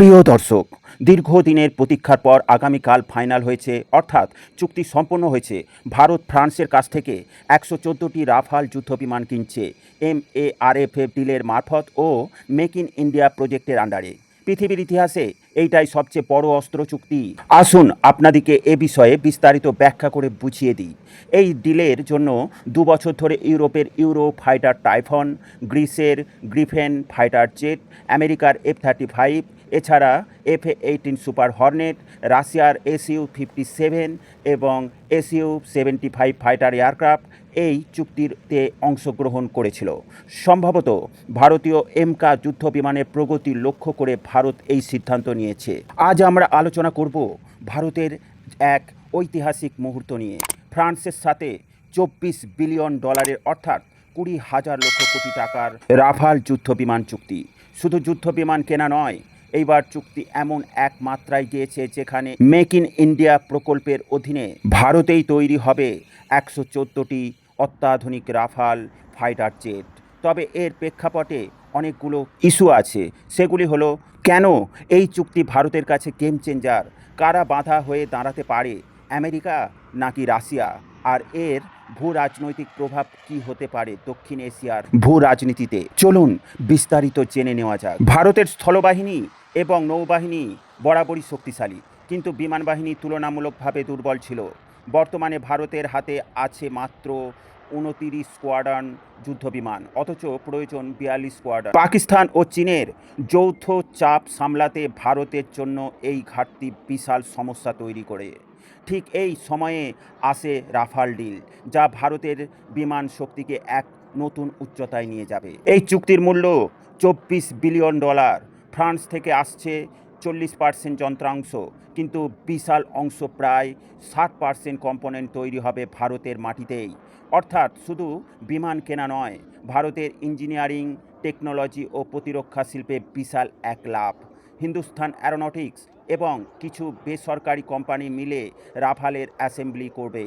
প্রিয় দর্শক, দীর্ঘদিনের প্রতীক্ষার পর আগামীকাল ফাইনাল হয়েছে, অর্থাৎ চুক্তি সম্পন্ন হয়েছে। ভারত, ফ্রান্সের কাছ থেকে একশো চোদ্দোটি রাফাল যুদ্ধবিমান কিনছে M A R F F ডিলের মারফত ও মেক ইন ইন্ডিয়া প্রজেক্টের আন্ডারে। পৃথিবীর ইতিহাসে এইটাই সবচেয়ে বড় অস্ত্র চুক্তি। আসুন আপনাদিকে এ বিষয়ে বিস্তারিত ব্যাখ্যা করে বুঝিয়ে দিই। এই ডিলের জন্য দু বছর ধরে ইউরোপের ইউরো ফাইটার টাইফন, গ্রিসের গ্রিফেন ফাইটার জেট, আমেরিকার এফ থার্টি ফাইভ এছাড়া এফ এইটিন সুপার হর্নেট রাশিয়ার এসইউ ফিফটি সেভেন এবং SU seventy five fighter aircraft এই চুক্তিতে অংশগ্রহণ করেছিল। সম্ভবত ভারতীয় এমকা যুদ্ধ বিমানের প্রগতি লক্ষ্য করে ভারত এই সিদ্ধান্ত নিয়েছে। আজ আমরা আলোচনা করব ভারতের এক ঐতিহাসিক মুহূর্ত নিয়ে। ফ্রান্সের সাথে চব্বিশ বিলিয়ন ডলারের অর্থাৎ কুড়ি হাজার লক্ষ কোটি টাকার রাফাল যুদ্ধ বিমান চুক্তি। শুধু যুদ্ধ বিমান কেনা নয় এইবার চুক্তি এমন এক মাত্রায় গিয়েছে যেখানে মেক ইন ইন্ডিয়া প্রকল্পের অধীনে ভারতেই তৈরি হবে একশো চোদ্দোটি অত্যাধুনিক রাফাল ফাইটার জেট। তবে এর প্রেক্ষাপটে অনেকগুলো ইস্যু আছে। সেগুলি হলো, কেন এই চুক্তি ভারতের কাছে গেম চেঞ্জার? কারা বাধা হয়ে দাঁড়াতে পারে? আমেরিকা নাকি রাশিয়া? আর এর ভূ রাজনৈতিক প্রভাব কি হতে পারে দক্ষিণ এশিয়ার ভূ রাজনীতিতে? চলুন বিস্তারিত জেনে নেওয়া যাক। ভারতের স্থলবাহিনী এবং নৌবাহিনী বরাবরই শক্তিশালী, কিন্তু বিমান বাহিনী তুলনামূলকভাবে দুর্বল ছিল। বর্তমানে ভারতের হাতে আছে মাত্র উনতিরিশ স্কোয়াড্রন যুদ্ধবিমান, অথচ প্রয়োজন বিয়াল্লিশ স্কোয়াড্রন পাকিস্তান ও চীনের যৌথ চাপ সামলাতে ভারতের জন্য এই ঘাটতি বিশাল সমস্যা তৈরি করে। ঠিক এই সময়ে আসে রাফাল ডিল, যা ভারতের বিমান শক্তিকে এক নতুন উচ্চতায় নিয়ে যাবে। এই চুক্তির মূল্য চব্বিশ বিলিয়ন ডলার ফ্রান্স থেকে আসছে চল্লিশ পার্সেন্ট যন্ত্রাংশ, কিন্তু বিশাল অংশ প্রায় ষাট পার্সেন্ট কম্পোনেন্ট তৈরি হবে ভারতের মাটিতেই। অর্থাৎ শুধু বিমান কেনা নয়, ভারতের ইঞ্জিনিয়ারিং, টেকনোলজি ও প্রতিরক্ষা শিল্পে বিশাল এক লাভ। হিন্দুস্থান অ্যারোনটিক্স এবং কিছু বেসরকারি কোম্পানি মিলে রাফালের অ্যাসেম্বলি করবে।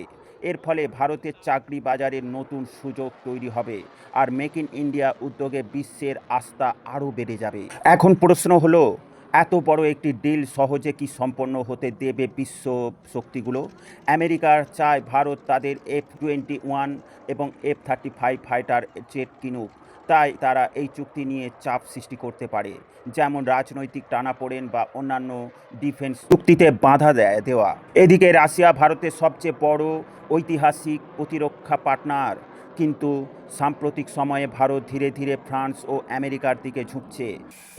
এর ফলে ভারতের চাকরি বাজারের নতুন সুযোগ তৈরি হবে আর মেক ইন ইন্ডিয়া উদ্যোগে বিশ্বের আস্থা আরও বেড়ে যাবে। এখন প্রশ্ন হলো, এত বড় একটি ডিল সহজে কি সম্পন্ন হতে দেবে বিশ্ব শক্তিগুলো? আমেরিকার চায় ভারত তাদের এফ টোয়েন্টি ওয়ান এবং F thirty five fighter jet কিনুক। তাই তারা এই চুক্তি নিয়ে চাপ সৃষ্টি করতে পারে, যেমন রাজনৈতিক টানাপোড়েন বা অন্যান্য ডিফেন্স চুক্তিতে বাধা দেয় দেওয়া। এদিকে রাশিয়া ভারতের সবচেয়ে বড় ঐতিহাসিক প্রতিরক্ষা পার্টনার। কিন্তু সাম্প্রতিক সময়ে ভারত ধীরে ধীরে ফ্রান্স ও আমেরিকার দিকে ঝুঁকছে।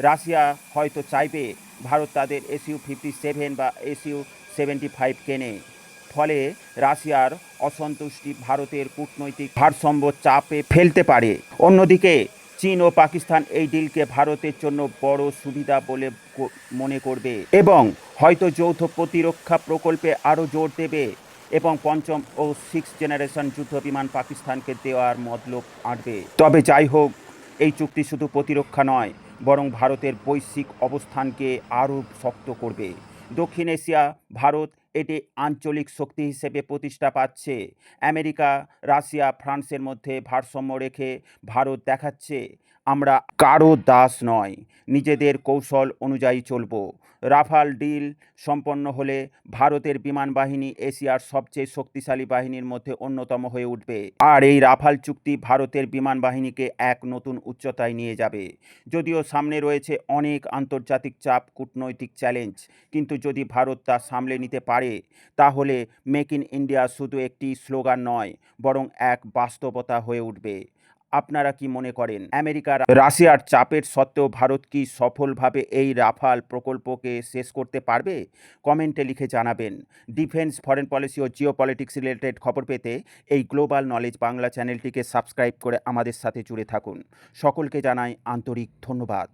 রাশিয়া হয়তো চাইবে ভারত তাদের এসইউ ফিফটি সেভেন বা এসইউ সেভেন্টি ফাইভ কেনে। ফলে রাশিয়ার অসন্তুষ্টি ভারতের কূটনৈতিক ভারসাম্য চাপে ফেলতে পারে। অন্যদিকে, চীন ও পাকিস্তান এই ডিলকে ভারতের জন্য বড় সুবিধা বলে মনে করবে এবং হয়তো যৌথ প্রতিরক্ষা প্রকল্পে আরও জোর দেবে এবং পঞ্চম ও সিক্স জেনারেশন যুদ্ধ বিমান পাকিস্তানকে দেওয়ার মতলব আঁটবে। তবে যাই হোক, এই চুক্তি শুধু প্রতিরক্ষা নয়, বরং ভারতের বৈশ্বিক অবস্থানকে আরও শক্ত করবে। দক্ষিণ এশিয়া, ভারত এটি আঞ্চলিক শক্তি হিসেবে প্রতিষ্ঠা পাচ্ছে। আমেরিকা, রাশিয়া, ফ্রান্সের মধ্যে ভারসাম্য রেখে ভারত দেখাচ্ছে, আমরা কারও দাস নয়, নিজেদের কৌশল অনুযায়ী চলব। রাফাল ডিল সম্পন্ন হলে ভারতের বিমান বাহিনী এশিয়ার সবচেয়ে শক্তিশালী বাহিনীর মধ্যে অন্যতম হয়ে উঠবে। আর এই রাফাল চুক্তি ভারতের বিমান বাহিনীকে এক নতুন উচ্চতায় নিয়ে যাবে। যদিও সামনে রয়েছে অনেক আন্তর্জাতিক চাপ, কূটনৈতিক চ্যালেঞ্জ, কিন্তু যদি ভারত তা সামলে নিতে পারে। তাহলে মেক ইন ইন্ডিয়া শুধু একটি স্লোগান নয়, বরং এক বাস্তবতা হয়ে উঠবে। আপনারা কি মনে করেন, আমেরিকা রাশিয়ার চাপের সত্ত্বেও ভারত কি সফলভাবে এই রাফাল প্রকল্পকে শেষ করতে পারবে? কমেন্টে লিখে জানাবেন। ডিফেন্স, ফরেন পলিসি ও জিও পলিটিক্স রিলেটেড খবর পেতে এই গ্লোবাল নলেজ বাংলা চ্যানেলটিকে সাবস্ক্রাইব করে আমাদের সাথে জুড়ে থাকুন। সকলকে জানাই আন্তরিক ধন্যবাদ।